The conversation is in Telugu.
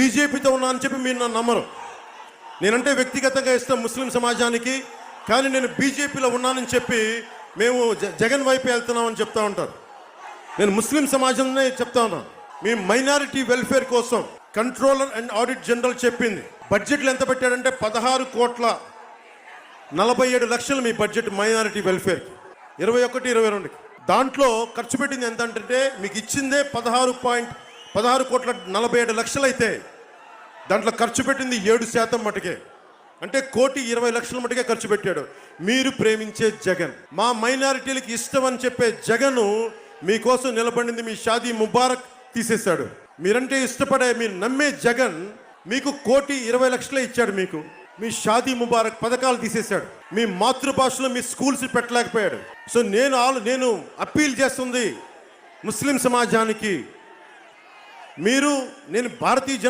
బీజేపీతో ఉన్నా అని చెప్పి మీరు నన్ను నమ్మరు. నేనంటే వ్యక్తిగతంగా ఇష్టం ముస్లిం సమాజానికి కానీ నేను బీజేపీలో ఉన్నానని చెప్పి మేము జగన్ వైపు వెళ్తున్నామని చెప్తా ఉంటారు. నేను ముస్లిం సమాజంనే చెప్తా ఉన్నాను. మీ మైనారిటీ వెల్ఫేర్ కోసం కంట్రోలర్ అండ్ ఆడిట్ జనరల్ చెప్పింది. బడ్జెట్లు ఎంత పెట్టాడంటే పదహారు కోట్ల నలభై ఏడు లక్షలు మీ బడ్జెట్ మైనారిటీ వెల్ఫేర్. ఇరవై ఒకటి ఇరవై రెండుకి. దాంట్లో ఖర్చు పెట్టింది ఎంత అంటే మీకు ఇచ్చిందే పదహారు పాయింట్ పదహారు కోట్ల నలభై ఏడు లక్షలు అయితే దాంట్లో ఖర్చు పెట్టింది ఏడు శాతం మటుకే. అంటే కోటి ఇరవై లక్షల మటుకే ఖర్చు పెట్టాడు. మీరు ప్రేమించే జగన్. మా మైనారిటీలకు ఇష్టం అని చెప్పే జగన్ మీకోసం నిలబడింది మీ షాదీ ముబారక్ తీసేశాడు. మీరంటే ఇష్టపడే మీరు నమ్మే జగన్ మీకు కోటి ఇరవై లక్షలే ఇచ్చాడు మీకు. మీ షాదీ ముబారక్ పథకాలు తీసేశాడు. మీ మాతృభాషలో మీ స్కూల్స్ పెట్టలేకపోయాడు. సో నేను ఆలు నేను అప్పీల్ చేస్తుంది ముస్లిం సమాజానికి మీరు నేను భారతీయ జన